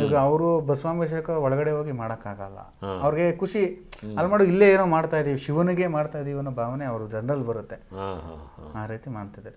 ಈಗ ಅವರು ಭಸ್ಮಾಭಿಷೇಕ ಒಳಗಡೆ ಹೋಗಿ ಮಾಡೋಕ್ಕಾಗಲ್ಲ. ಅವ್ರಿಗೆ ಖುಷಿ. ಅಲ್ಲಿ ಮಾಡು ಇಲ್ಲೇ ಏನೋ ಮಾಡ್ತಾ ಇದೀವಿ ಶಿವನಿಗೆ ಮಾಡ್ತಾ ಇದೀವಿ ಅನ್ನೋ ಭಾವನೆ ಅವರು ಜನರಲ್ ಬರುತ್ತೆ. ಆ ರೀತಿ ಮಾಡ್ತಿದ್ದಾರೆ.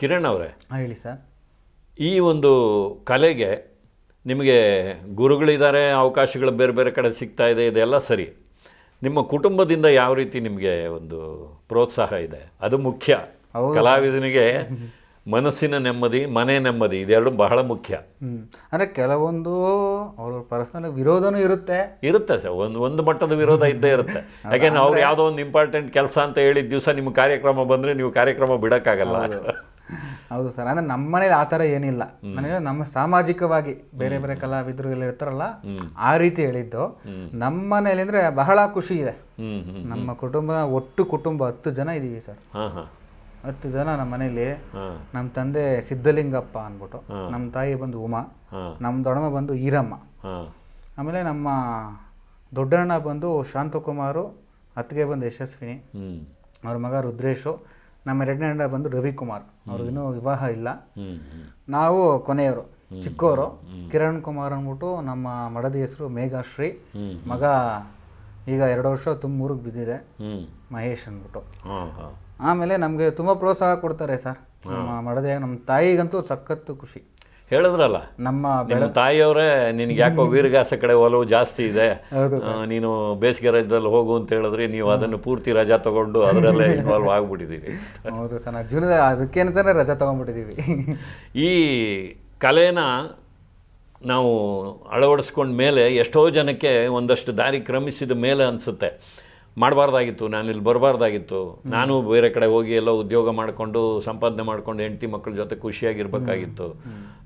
ಕಿರಣ್ ಅವರೇ ಹೇಳಿ ಸರ್. ಈ ಒಂದು ಕಲೆಗೆ ನಿಮಗೆ ಗುರುಗಳಿದ್ದಾರೆ ಅವಕಾಶಗಳು ಬೇರೆ ಬೇರೆ ಕಡೆ ಸಿಗ್ತಾ ಇದೆ ಇದೆಲ್ಲ ಸರಿ. ನಿಮ್ಮ ಕುಟುಂಬದಿಂದ ಯಾವ ರೀತಿ ನಿಮಗೆ ಒಂದು ಪ್ರೋತ್ಸಾಹ ಇದೆ? ಅದು ಮುಖ್ಯ. ಕಲಾವಿದನಿಗೆ ಮನಸ್ಸಿನ ನೆಮ್ಮದಿ ಮನೆ ನೆಮ್ಮದಿ ಇದೆರಡು ಬಹಳ ಮುಖ್ಯ. ಅಂದರೆ ಅಂದ್ರೆ ಕೆಲವೊಂದು ಅವ್ರ ಪರ್ಸನಲ್ ವಿರೋಧನೂ ಇರುತ್ತೆ. ಇರುತ್ತೆ ಸರ್. ಒಂದು ಒಂದು ಮಟ್ಟದ ವಿರೋಧ ಇದ್ದೇ ಇರುತ್ತೆ. ಯಾಕೆಂದ್ರೆ ಅವ್ರು ಯಾವುದೋ ಒಂದು ಇಂಪಾರ್ಟೆಂಟ್ ಕೆಲಸ ಅಂತ ಹೇಳಿದ ದಿವಸ ನಿಮ್ಮ ಕಾರ್ಯಕ್ರಮ ಬಂದರೆ ನೀವು ಕಾರ್ಯಕ್ರಮ ಬಿಡೋಕ್ಕಾಗಲ್ಲ. ಹೌದು ಸರ್. ಅಂದ್ರೆ ನಮ್ಮ ಮನೇಲಿ ಆ ಥರ ಏನಿಲ್ಲ. ಮನೇಲಿ ನಮ್ಮ ಸಾಮಾಜಿಕವಾಗಿ ಬೇರೆ ಬೇರೆ ಕಲಾವಿದರು ಎಲ್ಲ ಇರ್ತಾರಲ್ಲ ಆ ರೀತಿ ಹೇಳಿದ್ದು. ನಮ್ಮ ಮನೇಲಿ ಅಂದ್ರೆ ಬಹಳ ಖುಷಿ ಇದೆ. ನಮ್ಮ ಕುಟುಂಬ ಒಟ್ಟು ಕುಟುಂಬ ಹತ್ತು ಜನ ಇದೀವಿ ಸರ್. ಹತ್ತು ಜನ ನಮ್ಮ ಮನೇಲಿ. ನಮ್ಮ ತಂದೆ ಸಿದ್ಧಲಿಂಗಪ್ಪ ಅಂದ್ಬಿಟ್ಟು ನಮ್ಮ ತಾಯಿ ಬಂದು ಉಮಾ ನಮ್ಮ ದೊಡ್ಡಮ್ಮ ಬಂದು ಈರಮ್ಮ. ಆಮೇಲೆ ನಮ್ಮ ದೊಡ್ಡಣ್ಣ ಬಂದು ಶಾಂತಕುಮಾರು ಅತ್ತಿಗೆ ಬಂದು ಯಶಸ್ವಿನಿ ಅವ್ರ ಮಗ ರುದ್ರೇಶು ನಮ್ಮ ಎರಡನೇ ಅಣ್ಣ ಬಂದು ರವಿಕುಮಾರ್. ಅವ್ರಿಗಿನ್ನೂ ವಿವಾಹ ಇಲ್ಲ. ನಾವು ಕೊನೆಯವರು ಚಿಕ್ಕವರು ಕಿರಣ್ ಕುಮಾರ್ ಅಂದ್ಬಿಟ್ಟು ನಮ್ಮ ಮಡದಿ ಹೆಸರು ಮೇಘಾಶ್ರೀ ಮಗ ಈಗ ಎರಡು ವರ್ಷ ತುಂಬ ಬಿದ್ದಿದೆ. ಮಹೇಶ್ ಅಂದ್ಬಿಟ್ಟು. ಆಮೇಲೆ ನಮಗೆ ತುಂಬ ಪ್ರೋತ್ಸಾಹ ಕೊಡ್ತಾರೆ ಸರ್. ನಮ್ಮ ಮಡದಿ ನಮ್ಮ ತಾಯಿಗಂತೂ ಸಖತ್ತು ಖುಷಿ. ಹೇಳಿದ್ರಲ್ಲ ನಮ್ಮ ನಿಮ್ಮ ತಾಯಿಯವರೇ ನಿನಗೆ ಯಾಕೋ ವೀರಗಾಸ ಕಡೆ ಒಲವು ಜಾಸ್ತಿ ಇದೆ. ನೀನು ಬೇಸಿಗೆ ರಜದಲ್ಲಿ ಹೋಗು ಅಂತ ಹೇಳಿದ್ರೆ ನೀವು ಅದನ್ನು ಪೂರ್ತಿ ರಜಾ ತಗೊಂಡು ಅದರಲ್ಲೇ (laughs) ಇನ್ವಾಲ್ವ್ ಆಗಿಬಿಟ್ಟಿದ್ದೀರಿ. ಹೌದು ಸರ್ ಜೀವನದ ಅದಕ್ಕೇನಂತಾನೆ ರಜಾ ತೊಗೊಂಡ್ಬಿಟ್ಟಿದ್ದೀವಿ. ಈ ಕಲೆನ ನಾವು ಅಳವಡಿಸ್ಕೊಂಡ ಮೇಲೆ ಎಷ್ಟೋ ಜನಕ್ಕೆ ಒಂದಷ್ಟು ದಾರಿ ಕ್ರಮಿಸಿದ ಮೇಲೆ ಅನಿಸುತ್ತೆ. ಮಾಡಬಾರ್ದಾಗಿತ್ತು ನಾನು ಇಲ್ಲಿ ಬರಬಾರ್ದಾಗಿತ್ತು. ನಾನು ಬೇರೆ ಕಡೆ ಹೋಗಿ ಎಲ್ಲ ಉದ್ಯೋಗ ಮಾಡಿಕೊಂಡು ಸಂಪಾದನೆ ಮಾಡ್ಕೊಂಡು ಹೆಂಡತಿ ಮಕ್ಕಳ ಜೊತೆ ಖುಷಿಯಾಗಿರ್ಬೇಕಾಗಿತ್ತು.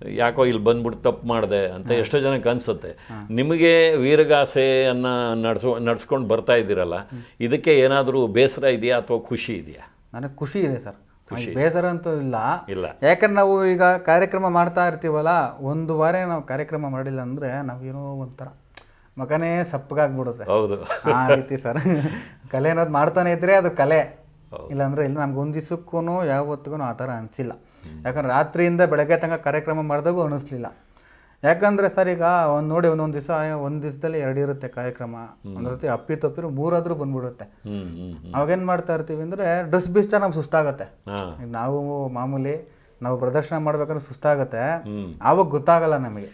ಯಾಕೋ ಇಲ್ಲಿ ಬಂದ್ಬಿಟ್ಟು ತಪ್ಪು ಮಾಡಿದೆ ಅಂತ ಎಷ್ಟೋ ಜನಕ್ಕೆ ಅನಿಸುತ್ತೆ. ನಿಮಗೆ ವೀರಗಾಸೆಯನ್ನು ನಡ್ಸೋ ನಡ್ಸ್ಕೊಂಡು ಬರ್ತಾ ಇದ್ದೀರಲ್ಲ ಇದಕ್ಕೆ ಏನಾದರೂ ಬೇಸರ ಇದೆಯಾ ಅಥವಾ ಖುಷಿ ಇದೆಯಾ? ನನಗೆ ಖುಷಿ ಇದೆ ಸರ್. ಬೇಸರ ಅಂತೂ ಇಲ್ಲ. ಇಲ್ಲ. ಯಾಕಂದ್ರೆ ನಾವು ಈಗ ಕಾರ್ಯಕ್ರಮ ಮಾಡ್ತಾ ಇರ್ತೀವಲ್ಲ ಒಂದು ವಾರ ನಾವು ಕಾರ್ಯಕ್ರಮ ಮಾಡಿಲ್ಲ ಅಂದರೆ ನಾವೇನೋ ಒಂಥರ ಮಗನೇ ಸಪ್ಪಗಾಗ್ಬಿಡುತ್ತೆ. ಹೌದು. ಆ ರೀತಿ ಸರ್. ಕಲೆ ಅನ್ನೋದು ಮಾಡ್ತಾನೆ ಇದ್ರೆ ಅದು ಕಲೆ. ಇಲ್ಲಾಂದ್ರೆ ಇಲ್ಲ ನಮ್ಗೆ ಒಂದು ದಿವಸಕ್ಕೂ ಯಾವತ್ತಿಗೂ ಆ ಥರ ಅನಿಸಿಲ್ಲ. ಯಾಕಂದ್ರೆ ರಾತ್ರಿಯಿಂದ ಬೆಳಗ್ಗೆ ತನಕ ಕಾರ್ಯಕ್ರಮ ಮಾಡಿದಾಗೂ ಅನಿಸ್ಲಿಲ್ಲ. ಯಾಕಂದ್ರೆ ಸರ್ ಈಗ ಒಂದು ನೋಡಿ ಒಂದೊಂದು ದಿವಸ ಒಂದು ದಿವಸದಲ್ಲಿ ಎರಡು ಇರುತ್ತೆ ಕಾರ್ಯಕ್ರಮ. ಒಂದು ರೀತಿ ಅಪ್ಪಿ ತಪ್ಪಿರು ಮೂರಾದ್ರೂ ಬಂದ್ಬಿಡುತ್ತೆ. ಅವಾಗೇನು ಮಾಡ್ತಾ ಇರ್ತೀವಿ ಅಂದರೆ ಡ್ರೆಸ್ ಬಿಸ್ಟ ನಮ್ಗೆ ಸುಸ್ತಾಗುತ್ತೆ. ನಾವು ಮಾಮೂಲಿ ನಾವು ಪ್ರದರ್ಶನ ಮಾಡ್ಬೇಕಂದ್ರೆ ಸುಸ್ತಾಗತ್ತೆ. ಆವಾಗ ಗೊತ್ತಾಗಲ್ಲ ನಮಗೆ.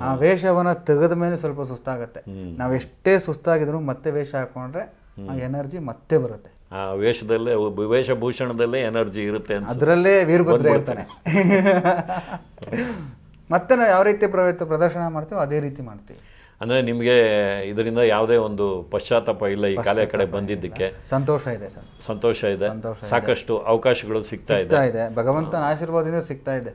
ಆ ವೇಷವನ್ನ ತೆಗೆದ ಮೇಲೆ ಸ್ವಲ್ಪ ಸುಸ್ತಾಗತ್ತೆ. ನಾವು ಎಷ್ಟೇ ಸುಸ್ತಾಗಿದ್ರು ಮತ್ತೆ ವೇಷ ಹಾಕೊಂಡ್ರೆ ಆ ಎನರ್ಜಿ ಮತ್ತೆ ಬರುತ್ತೆ. ಆ ವೇಷದಲ್ಲೇ ವೇಷಭೂಷಣದಲ್ಲೇ ಎನರ್ಜಿ ಇರುತ್ತೆ ಅದರಲ್ಲೇ ವೀರಭದ್ರ ಇರ್ತಾನೆ. (laughs) ಮತ್ತೆ ನಾವು ಯಾವ ರೀತಿ ಪ್ರದರ್ಶನ ಮಾಡ್ತೀವೋ ಅದೇ ರೀತಿ ಮಾಡ್ತೀವಿ. ಅಂದರೆ ನಿಮಗೆ ಇದರಿಂದ ಯಾವುದೇ ಒಂದು ಪಶ್ಚಾತ್ತಾಪ ಇಲ್ಲ ಈ ಕಲೆ ಕಡೆ ಬಂದಿದ್ದಕ್ಕೆ. ಸಂತೋಷ ಇದೆ ಸರ್. ಸಂತೋಷ ಇದೆ. ಸಾಕಷ್ಟು. ಅವಕಾಶಗಳು ಸಿಗ್ತಾ ಇದೆ. ಭಗವಂತನ ಆಶೀರ್ವಾದದಿಂದ ಸಿಗ್ತಾ ಇದೆ.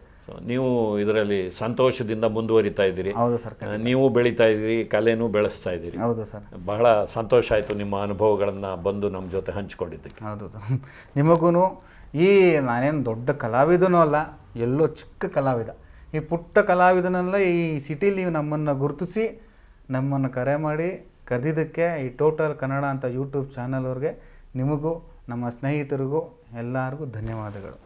ನೀವು ಇದರಲ್ಲಿ ಸಂತೋಷದಿಂದ ಮುಂದುವರಿತಾ ಇದ್ದೀರಿ. ಹೌದು ಸರ್ ನೀವು ಬೆಳೀತಾ ಇದ್ದೀರಿ ಕಲೆನೂ ಬೆಳೆಸ್ತಾ ಇದ್ದೀರಿ. ಹೌದು ಸರ್. ಬಹಳ ಸಂತೋಷ ಆಯಿತು ನಿಮ್ಮ ಅನುಭವಗಳನ್ನು ಬಂದು ನಮ್ಮ ಜೊತೆ ಹಂಚ್ಕೊಂಡಿದ್ದಕ್ಕೆ. ಹೌದು ಸರ್. (laughs) ನಿಮಗೂ ಈ ನಾನೇನು ದೊಡ್ಡ ಕಲಾವಿದನೂ ಅಲ್ಲ ಎಲ್ಲೋ ಚಿಕ್ಕ ಕಲಾವಿದ. ಈ ಪುಟ್ಟ ಕಲಾವಿದನೆಲ್ಲ ಈ ಸಿಟಿಲಿ ನೀವು ನಮ್ಮನ್ನು ಗುರುತಿಸಿ ನಮ್ಮನ್ನು ಕರೆ ಮಾಡಿ ಕದಿದಕ್ಕೆ ಈ ಟೋಟಲ್ ಕನ್ನಡ ಅಂತ ಯೂಟ್ಯೂಬ್ ಚಾನಲ್ ಅವ್ರಿಗೆ ನಿಮಗೂ, ನಮ್ಮ ಸ್ನೇಹಿತರಿಗೂ ಎಲ್ಲರಿಗೂ ಧನ್ಯವಾದಗಳು.